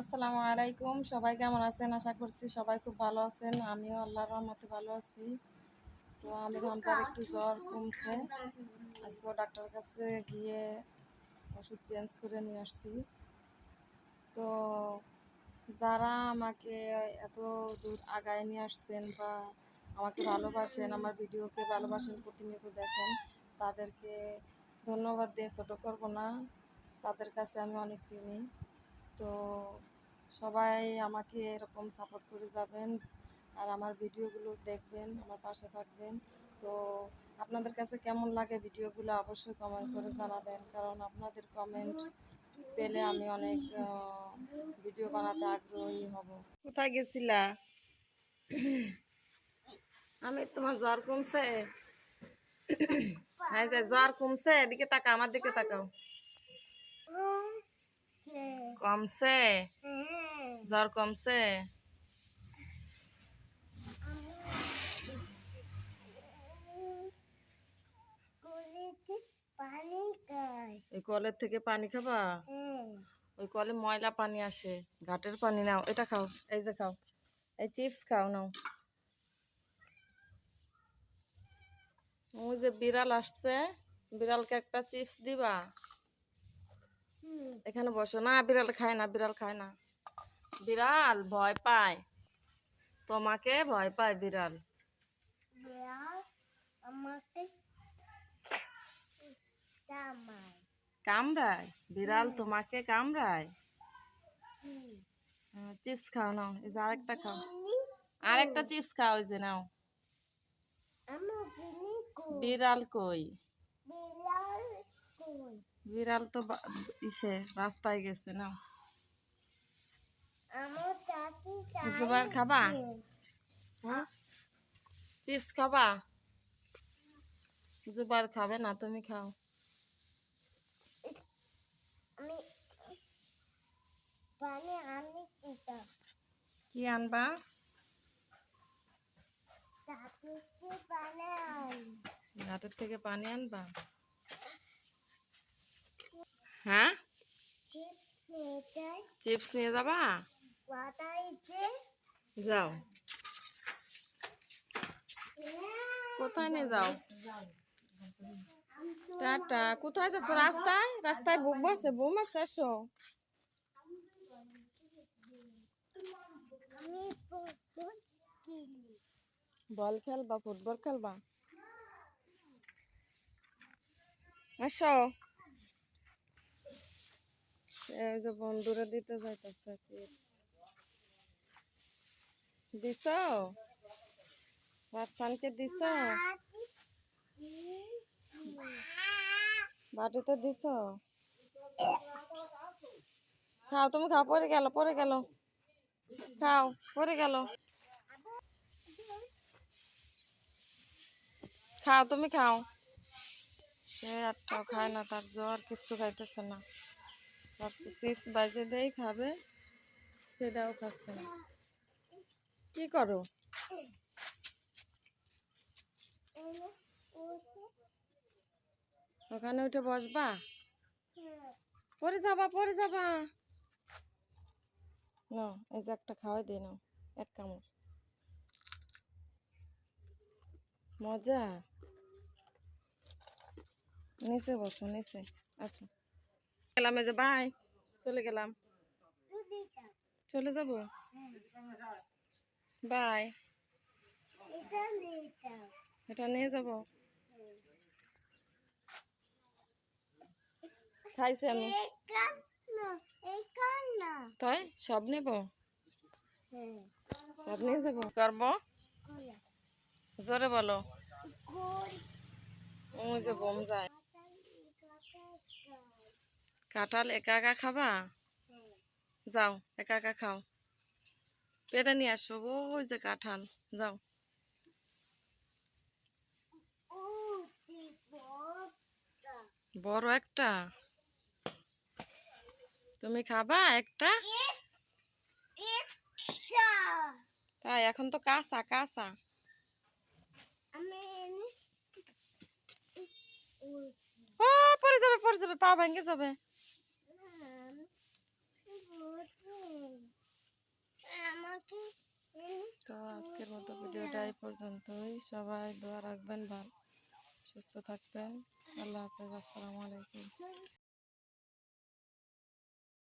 আসসালামু আলাইকুম। সবাই কেমন আছেন? আশা করছি সবাই খুব ভালো আছেন। আমিও আল্লাহর রহমতে ভালো আছি। তো আমি ঘামটার একটু জ্বর কমছে। আজকে ডাক্তার কাছে গিয়ে ওষুধ চেঞ্জ করে নিয়ে আসছি। তো যারা আমাকে এত দূর আগায় নিয়ে আসছেন বা আমাকে ভালোবাসেন আমার ভিডিওকে ভালোবাসেন প্রতিনিয়ত দেখেন তাদেরকে ধন্যবাদ দিয়ে ছোটো করব না। তাদের কাছে আমি অনেক ঋণী। তো সবাই আমাকে এরকম সাপোর্ট করে যাবেন আর আমার ভিডিওগুলো দেখবেন, আমার পাশে থাকবেন। তো আপনাদের কাছে কেমন লাগে ভিডিওগুলো অবশ্যই কমেন্ট করে জানাবেন, কারণ আপনাদের কমেন্ট পেলে আমি অনেক ভিডিও বানাতে আগ্রহী হব। কোথায় গেছিলা? আমি তোমার জ্বর কমছে। এই যে জ্বর কমছে, এদিকে তাকা আমার দিকে তাকাও। কমছে? জ্বর কমছে? এই কলের থেকে পানি খাবা? ওই কলে ময়লা পানি আসে। ঘাটের পানি নাও। এটা খাও। এই যে খাও। এই চিপস খাও, নাও। ওই যে বিড়াল আসছে। বিড়ালকে একটা চিপস দিবা। এখানে বসো। না বিড়াল খায় না বিড়াল খায় না। বিড়াল ভয় পায়। তোমাকে ভয় পায় বিড়াল। কামড়ায়। বিড়াল তোমাকে কামড়ায়? চিপস খাও নাও। এই যে আরেকটা খাও। আরেকটা চিপস খাও ওই যে নাও। বিড়াল কই? বিড়াল তো ইসে রাস্তায় গেছে নাও আমার খাবা? চিপস খাবা? জুবার খাবে না তুমি খাও। কি আনবা? ঘাটের থেকে পানি আনবা? হ্যাঁ? চিপস নিয়ে যাবা? যাও। কোথায় নিয়ে যাও? টাটা। কোথায় যাচ্ছ? রাস্তায়? রাস্তায় বুক বসে বুম আছে এসো বল খেলবা ফুটবল খেলবা? আসো এই যে বন্ধুরা দিতে যাইতেছে চিপস। দিছ? বাচ্চানকে দিছ? বাটিতে দিছ? খাও, তুমি খাও, পরে গেল পরে গেল। খাও, পরে গেল। খাও, তুমি খাও। সে একটাও খায় না, তার জ্বর, কিছু খাইতেছে না। ভাবছে চিপস বাজে দেই, খাবে? সেটাও খাচ্ছে না। কি করো? ওখানে উঠে বসবা? পরে যাবা পরে যাবা। না এই যে একটা খাওয়াই দিই নাও, এক কামড়। মজা? নিচে বসো, নিচে, আসো। গেলাম এই যে বাই চলে গেলাম। চলে যাব? বাই। এটা নিয়ে যাব? খাইছি আমি। তাই সব নেব? সব নিয়ে যাব? করব? জোরে বলো। যে বোম যায়। কাঁঠাল একা একা খাবা? যাও একা একা খাও। পেটে নিয়ে আসো ওই যে কাঁঠাল যাও। বড় একটা? তুমি খাবা একটা? তাই এখন তো কাঁচা কাঁচা। আমি যাবে, পা ভেঙে যাবে। তো আজকের মতো ভিডিওটা এই পর্যন্তই। সবাই দোয়া রাখবেন, ভালো, সুস্থ থাকবেন। আল্লাহ হাফেজ, আসসালামু আলাইকুম।